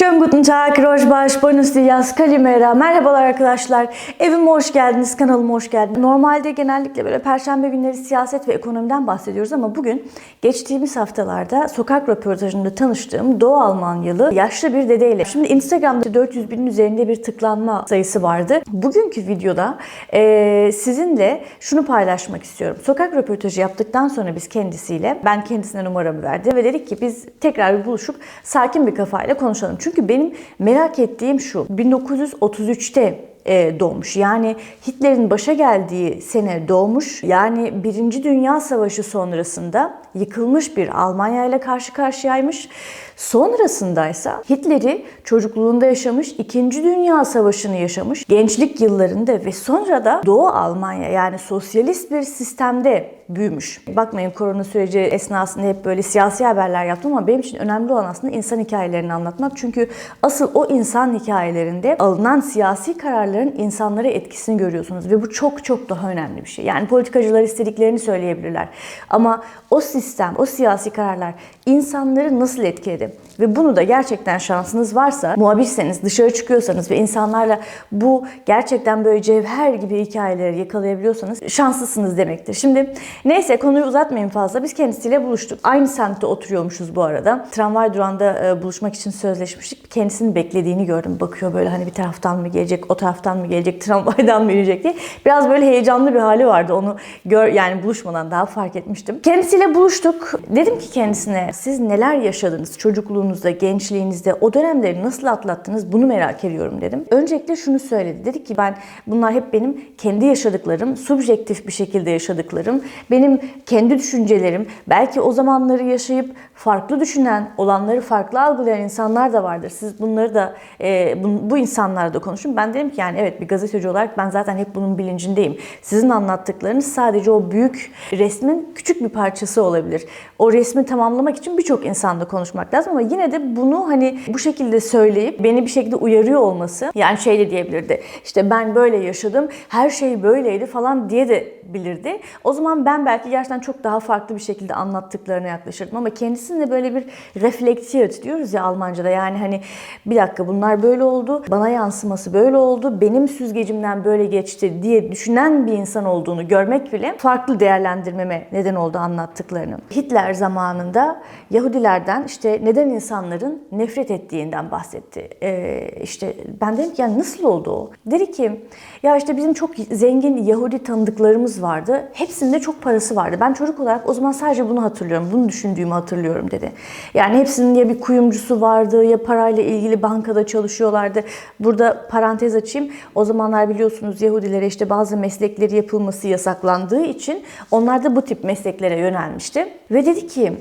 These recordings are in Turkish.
Schönen guten Tag, Rojbaş, Buenos Dias, Kalimera. Merhabalar arkadaşlar. Evime hoş geldiniz, kanalıma hoş geldiniz. Normalde genellikle böyle perşembe günleri siyaset ve ekonomiden bahsediyoruz ama bugün geçtiğimiz haftalarda sokak röportajında tanıştığım Doğu Almanyalı yaşlı bir dedeyle. Şimdi Instagram'da 400 binin üzerinde bir tıklanma sayısı vardı. Bugünkü videoda eee, sizinle şunu paylaşmak istiyorum. Sokak röportajı yaptıktan sonra biz kendisiyle, ben kendisine numaramı verdim ve dedik ki biz tekrar bir buluşup sakin bir kafayla konuşalım. Çünkü benim merak ettiğim şu, 1933'te e, doğmuş. Yani Hitler'in başa geldiği sene doğmuş. Yani Birinci Dünya Savaşı sonrasında yıkılmış bir Almanya ile karşı karşıyaymış. Sonrasındaysa Hitler'i çocukluğunda yaşamış, İkinci Dünya Savaşı'nı yaşamış, gençlik yıllarında ve sonra da Doğu Almanya yani sosyalist bir sistemde büyümüş. Bakmayın korona süreci esnasında hep böyle siyasi haberler yaptım ama benim için önemli olan aslında insan hikayelerini anlatmak. Çünkü asıl o insan hikayelerinde alınan siyasi kararların insanlara etkisini görüyorsunuz ve bu çok çok daha önemli bir şey. Yani politikacılar istediklerini söyleyebilirler ama o sistem, o siyasi kararlar insanları nasıl etkiledi? Ve bunu da gerçekten şansınız varsa, muhabirseniz, dışarı çıkıyorsanız ve insanlarla bu gerçekten böyle cevher gibi hikayeleri yakalayabiliyorsanız şanslısınız demektir. Şimdi neyse konuyu uzatmayayım fazla. Biz kendisiyle buluştuk. Aynı semtte oturuyormuşuz bu arada. Tramvay durağında e, buluşmak için sözleşmiştik. Kendisinin beklediğini gördüm. Bakıyor böyle hani bir taraftan mı gelecek, o taraftan mı gelecek, tramvaydan mı gelecek diye. Biraz böyle heyecanlı bir hali vardı. Onu gör yani buluşmadan daha fark etmiştim. Kendisiyle buluştuk. Dedim ki kendisine siz neler yaşadınız çocukluğunuzda, gençliğinizde, o dönemleri nasıl atlattınız bunu merak ediyorum dedim. Öncelikle şunu söyledi. Dedi ki ben bunlar hep benim kendi yaşadıklarım, subjektif bir şekilde yaşadıklarım, benim kendi düşüncelerim. Belki o zamanları yaşayıp farklı düşünen, olanları farklı algılayan insanlar da vardır. Siz bunları da e, bu, bu insanlarla da konuşun. Ben dedim ki yani evet bir gazeteci olarak ben zaten hep bunun bilincindeyim. Sizin anlattıklarınız sadece o büyük resmin küçük bir parçası olabilir. O resmi tamamlamak için birçok insanla konuşmak lazım ama yine de bunu hani bu şekilde söyleyip beni bir şekilde uyarıyor olması yani şey de diyebilirdi. İşte ben böyle yaşadım, her şey böyleydi falan diye de bilirdi. O zaman ben belki gerçekten çok daha farklı bir şekilde anlattıklarına yaklaşırdım ama kendisinin de böyle bir reflektiyet diyoruz ya Almanca'da yani hani bir dakika bunlar böyle oldu, bana yansıması böyle oldu, benim süzgecimden böyle geçti diye düşünen bir insan olduğunu görmek bile farklı değerlendirmeme neden oldu anlattıklarını. Hitler zamanında Yahudilerden işte neden insanların nefret ettiğinden bahsetti. Ee, işte ben dedim ki yani nasıl oldu o? Dedi ki ya işte bizim çok zengin Yahudi tanıdıklarımız vardı. Hepsinde çok parası vardı. Ben çocuk olarak o zaman sadece bunu hatırlıyorum. Bunu düşündüğümü hatırlıyorum dedi. Yani hepsinin ya bir kuyumcusu vardı ya parayla ilgili bankada çalışıyorlardı. Burada parantez açayım. O zamanlar biliyorsunuz Yahudilere işte bazı meslekleri yapılması yasaklandığı için onlar da bu tip mesleklere yönelmişti. Ve dedi ki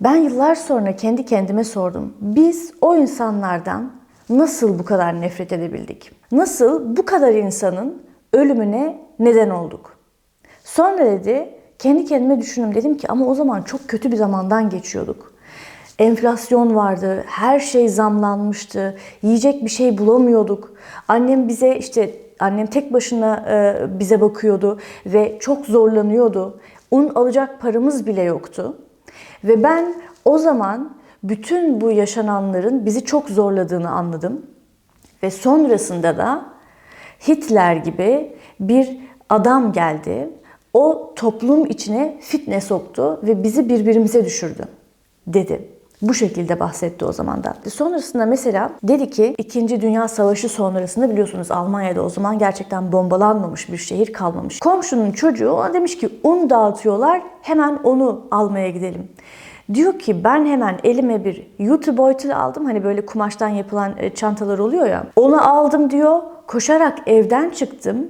ben yıllar sonra kendi kendime sordum. Biz o insanlardan nasıl bu kadar nefret edebildik? Nasıl bu kadar insanın ölümüne neden olduk? Sonra dedi kendi kendime düşündüm dedim ki ama o zaman çok kötü bir zamandan geçiyorduk. Enflasyon vardı, her şey zamlanmıştı, yiyecek bir şey bulamıyorduk. Annem bize işte annem tek başına e, bize bakıyordu ve çok zorlanıyordu. Un alacak paramız bile yoktu. Ve ben o zaman bütün bu yaşananların bizi çok zorladığını anladım. Ve sonrasında da Hitler gibi bir adam geldi. O toplum içine fitne soktu ve bizi birbirimize düşürdü dedi. Bu şekilde bahsetti o zaman da. Sonrasında mesela dedi ki 2. Dünya Savaşı sonrasında biliyorsunuz Almanya'da o zaman gerçekten bombalanmamış bir şehir kalmamış. Komşunun çocuğu ona demiş ki un dağıtıyorlar hemen onu almaya gidelim. Diyor ki ben hemen elime bir YouTube boyutlu aldım. Hani böyle kumaştan yapılan e, çantalar oluyor ya. Onu aldım diyor. Koşarak evden çıktım.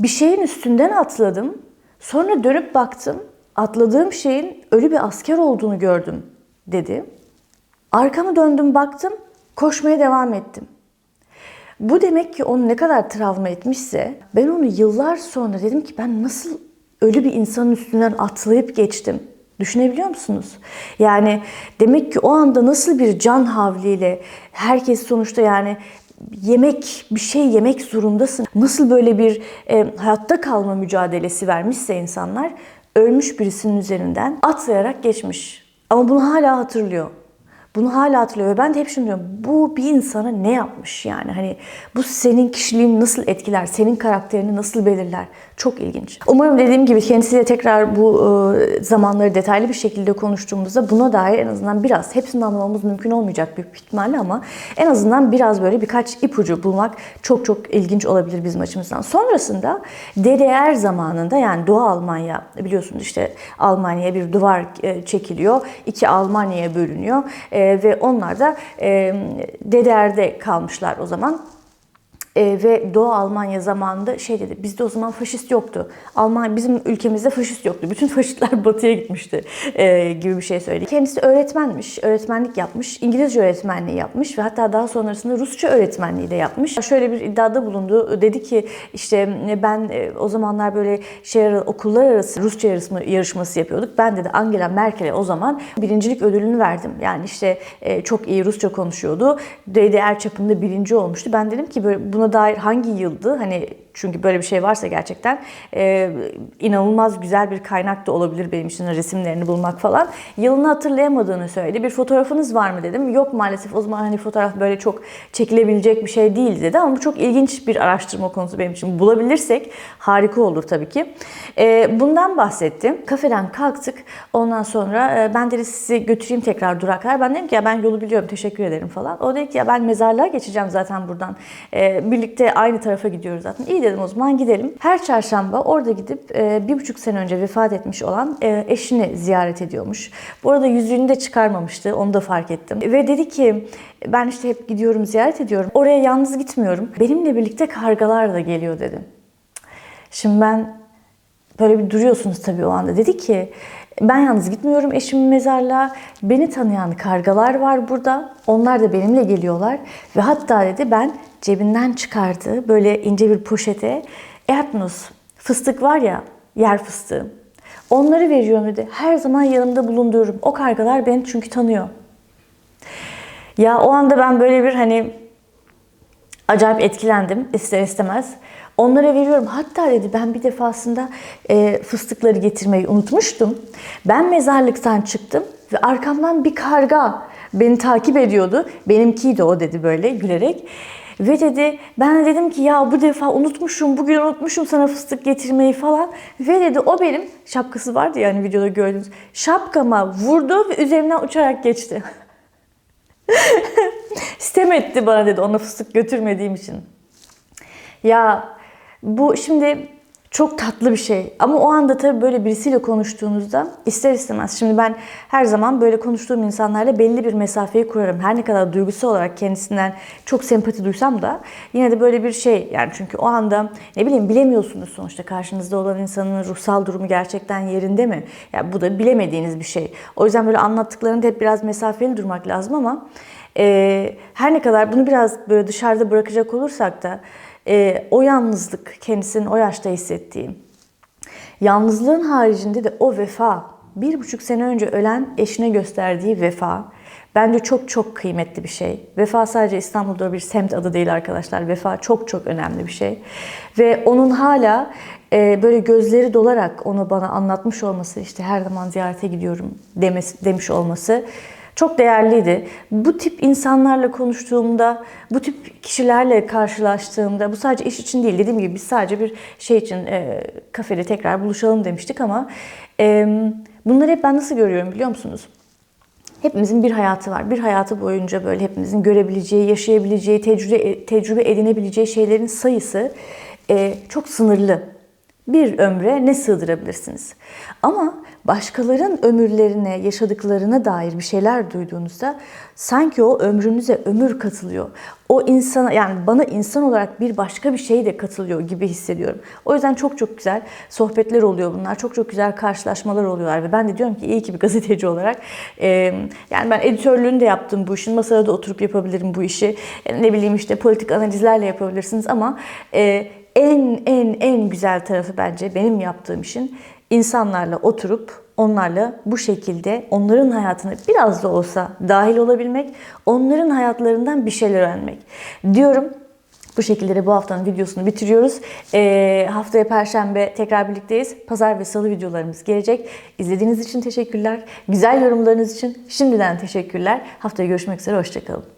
Bir şeyin üstünden atladım. Sonra dönüp baktım. Atladığım şeyin ölü bir asker olduğunu gördüm dedi. Arkamı döndüm baktım. Koşmaya devam ettim. Bu demek ki onu ne kadar travma etmişse ben onu yıllar sonra dedim ki ben nasıl ölü bir insanın üstünden atlayıp geçtim. Düşünebiliyor musunuz? Yani demek ki o anda nasıl bir can havliyle herkes sonuçta yani yemek bir şey yemek zorundasın. Nasıl böyle bir e, hayatta kalma mücadelesi vermişse insanlar ölmüş birisinin üzerinden atlayarak geçmiş. Ama bunu hala hatırlıyor. Bunu hala hatırlıyor ve ben de hep şunu diyorum. Bu bir insana ne yapmış yani? Hani bu senin kişiliğini nasıl etkiler? Senin karakterini nasıl belirler? Çok ilginç. Umarım dediğim gibi kendisiyle tekrar bu e, zamanları detaylı bir şekilde konuştuğumuzda buna dair en azından biraz, hepsini anlamamız mümkün olmayacak büyük ihtimalle ama en azından biraz böyle birkaç ipucu bulmak çok çok ilginç olabilir bizim açımızdan. Sonrasında DDR zamanında yani Doğu Almanya biliyorsunuz işte Almanya'ya bir duvar e, çekiliyor. iki Almanya'ya bölünüyor E, ve onlar da e, DDR'de kalmışlar o zaman. E, ve Doğu Almanya zamanında şey dedi, bizde o zaman faşist yoktu. Almanya bizim ülkemizde faşist yoktu. Bütün faşistler batıya gitmişti e, gibi bir şey söyledi. Kendisi öğretmenmiş, öğretmenlik yapmış, İngilizce öğretmenliği yapmış ve hatta daha sonrasında Rusça öğretmenliği de yapmış. Şöyle bir iddiada bulundu. Dedi ki işte ben e, o zamanlar böyle şey okullar arası Rusça yarışma, yarışması yapıyorduk. Ben dedi Angela Merkel'e o zaman birincilik ödülünü verdim. Yani işte e, çok iyi Rusça konuşuyordu. DDR çapında birinci olmuştu. Ben dedim ki böyle buna dair hangi yıldı? Hani çünkü böyle bir şey varsa gerçekten e, inanılmaz güzel bir kaynak da olabilir benim için resimlerini bulmak falan. Yılını hatırlayamadığını söyledi. Bir fotoğrafınız var mı dedim. Yok maalesef o zaman hani fotoğraf böyle çok çekilebilecek bir şey değil dedi. Ama bu çok ilginç bir araştırma konusu benim için. Bulabilirsek harika olur tabii ki. E, bundan bahsettim. Kafeden kalktık. Ondan sonra e, ben dedi sizi götüreyim tekrar duraklar. Ben dedim ki ya ben yolu biliyorum teşekkür ederim falan. O dedi ki ya ben mezarlığa geçeceğim zaten buradan. E, birlikte aynı tarafa gidiyoruz zaten. İyi dedim o zaman gidelim. Her çarşamba orada gidip e, bir buçuk sene önce vefat etmiş olan e, eşini ziyaret ediyormuş. Bu arada yüzüğünü de çıkarmamıştı. Onu da fark ettim. Ve dedi ki ben işte hep gidiyorum ziyaret ediyorum. Oraya yalnız gitmiyorum. Benimle birlikte kargalar da geliyor dedi. Şimdi ben böyle bir duruyorsunuz tabii o anda. Dedi ki ben yalnız gitmiyorum eşimin mezarlığa. Beni tanıyan kargalar var burada. Onlar da benimle geliyorlar. Ve hatta dedi ben cebinden çıkardığı böyle ince bir poşete Erdnuss, fıstık var ya yer fıstığı. Onları veriyorum dedi. Her zaman yanımda bulundururum. O kargalar beni çünkü tanıyor. Ya o anda ben böyle bir hani acayip etkilendim ister istemez. Onlara veriyorum. Hatta dedi ben bir defasında e, fıstıkları getirmeyi unutmuştum. Ben mezarlıktan çıktım ve arkamdan bir karga beni takip ediyordu. Benimkiydi o dedi böyle gülerek. Ve dedi ben de dedim ki ya bu defa unutmuşum, bugün unutmuşum sana fıstık getirmeyi falan. Ve dedi o benim şapkası vardı yani videoda gördüğünüz. Şapkama vurdu ve üzerinden uçarak geçti. Sitem etti bana dedi ona fıstık götürmediğim için. Ya bu şimdi çok tatlı bir şey. Ama o anda tabii böyle birisiyle konuştuğunuzda ister istemez. Şimdi ben her zaman böyle konuştuğum insanlarla belli bir mesafeyi kurarım. Her ne kadar duygusal olarak kendisinden çok sempati duysam da yine de böyle bir şey. Yani çünkü o anda ne bileyim bilemiyorsunuz sonuçta karşınızda olan insanın ruhsal durumu gerçekten yerinde mi? Yani bu da bilemediğiniz bir şey. O yüzden böyle anlattıklarında hep biraz mesafeli durmak lazım ama e, her ne kadar bunu biraz böyle dışarıda bırakacak olursak da e, o yalnızlık kendisinin o yaşta hissettiği. Yalnızlığın haricinde de o vefa, bir buçuk sene önce ölen eşine gösterdiği vefa bence çok çok kıymetli bir şey. Vefa sadece İstanbul'da bir semt adı değil arkadaşlar. Vefa çok çok önemli bir şey. Ve onun hala e, böyle gözleri dolarak onu bana anlatmış olması, işte her zaman ziyarete gidiyorum demesi, demiş olması çok değerliydi. Bu tip insanlarla konuştuğumda, bu tip kişilerle karşılaştığımda, bu sadece iş için değil dediğim gibi biz sadece bir şey için e, kafede tekrar buluşalım demiştik ama e, bunları hep ben nasıl görüyorum biliyor musunuz? Hepimizin bir hayatı var. Bir hayatı boyunca böyle hepimizin görebileceği, yaşayabileceği, tecrübe, tecrübe edinebileceği şeylerin sayısı e, çok sınırlı. Bir ömre ne sığdırabilirsiniz? Ama başkaların ömürlerine, yaşadıklarına dair bir şeyler duyduğunuzda sanki o ömrünüze ömür katılıyor. O insana yani bana insan olarak bir başka bir şey de katılıyor gibi hissediyorum. O yüzden çok çok güzel sohbetler oluyor bunlar. Çok çok güzel karşılaşmalar oluyorlar ve ben de diyorum ki iyi ki bir gazeteci olarak e, yani ben editörlüğünü de yaptım bu işin. Masada da oturup yapabilirim bu işi. Ne bileyim işte politik analizlerle yapabilirsiniz ama e, en en en güzel tarafı bence benim yaptığım işin insanlarla oturup onlarla bu şekilde onların hayatına biraz da olsa dahil olabilmek, onların hayatlarından bir şeyler öğrenmek. Diyorum Bu şekilde de bu haftanın videosunu bitiriyoruz. Ee, haftaya Perşembe tekrar birlikteyiz. Pazar ve Salı videolarımız gelecek. İzlediğiniz için teşekkürler. Güzel yorumlarınız için şimdiden teşekkürler. Haftaya görüşmek üzere. Hoşçakalın.